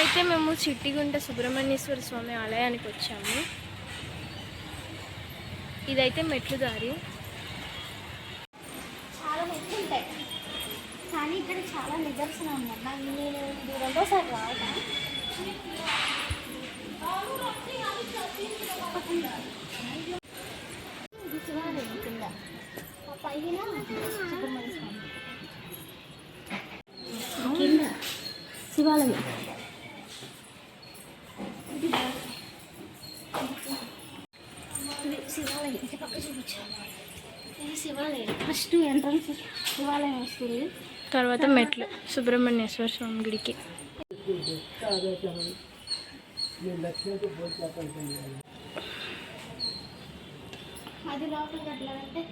ఇప్పుడైతే మేము చిట్టిగుంట సుబ్రహ్మణ్యేశ్వర స్వామి ఆలయానికి వచ్చాము. ఇదైతే మెట్లు దారి. చాలా మెట్లు ఉంటాయి. కానీ ఇక్కడ చాలా నిదర్శనం నాకు నేను ఇది రెండోసారి రావటం. ఇది శివాలయం కింద. ఆ పైన సుబ్రహ్మణ్య స్వామి. కింద. శివాలయం. ఇది దారి. ఇది శివాలయం ఇది పక్క చూపించు ఇది శివాలయం ఫస్ట్ ఎంట్రన్స్ శివాలయం వస్తుంది తర్వాత మెట్లు సుబ్రహ్మణ్యేశ్వర స్వామి గుడికి. అది లోపలికి అట్లా అంటే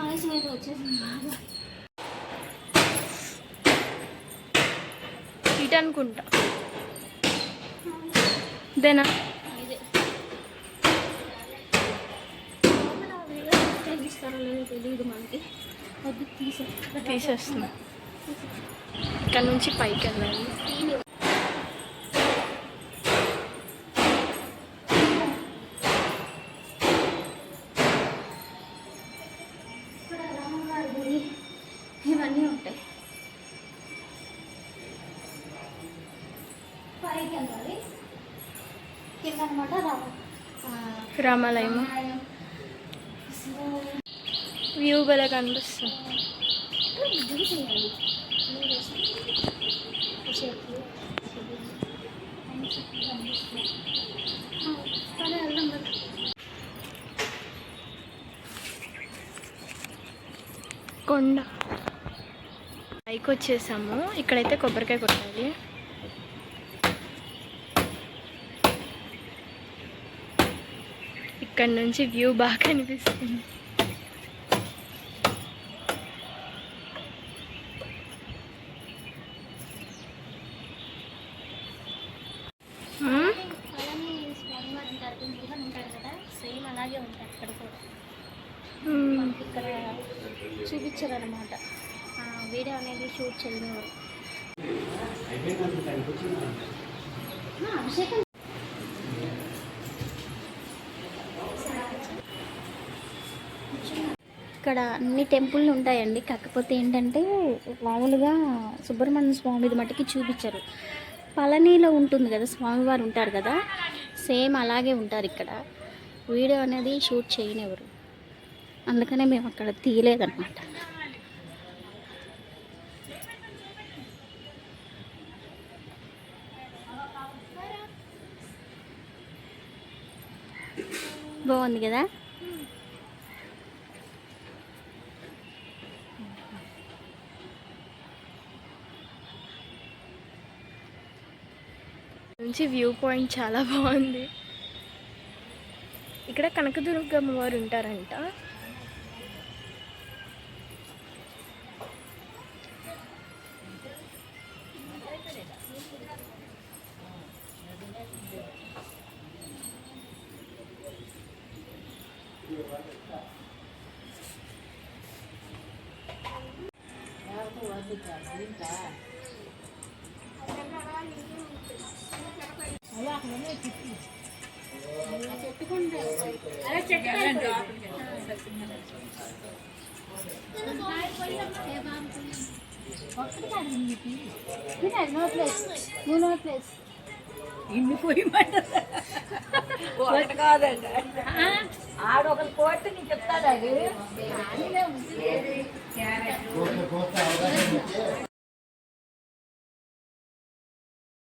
ఆవేశం అయితే వచ్చేసింది బాగా ఇటు అనుకుంటా తీసే తీసేస్తున్నా. ఇక్కడ నుంచి పైకి వెళ్ళాలి. అనమాట రామాలయం, వ్యూ భలే కనిపిస్తుంది. కొండ. పైకి వచ్చేసాము. ఇక్కడైతే కొబ్బరికాయ కొట్టాలి. ఇక్కడ నుంచి వ్యూ బాగా కనిపిస్తుంది. ఇక్కడ ఇక్కడ చూపించారు అనమాట వీడియో అనేది షూట్ చేయనివారు ఆ, అభిషేకం ఇక్కడ అన్ని టెంపుల్లు ఉంటాయండి. కాకపోతే ఏంటంటే మామూలుగా సుబ్రహ్మణ్య స్వామిది మటుకి చూపించారు. పళనిలో ఉంటుంది కదా స్వామివారు ఉంటారు కదా సేమ్ అలాగే ఉంటారు ఇక్కడ. వీడియో అనేది షూట్ చేయనివ్వరు. అందుకనే మేము అక్కడ తీయలేదన్నమాట. బాగుంది కదా? నుంచి వ్యూ పాయింట్ చాలా బాగుంది. ఇక్కడ కనకదుర్గమ్మ వారు ఉంటారంట. నో ఇన్ని పోయమంట ఒకటి కాదండి ఆడు ఒకరు కోటి నీకు చెప్తాడు అది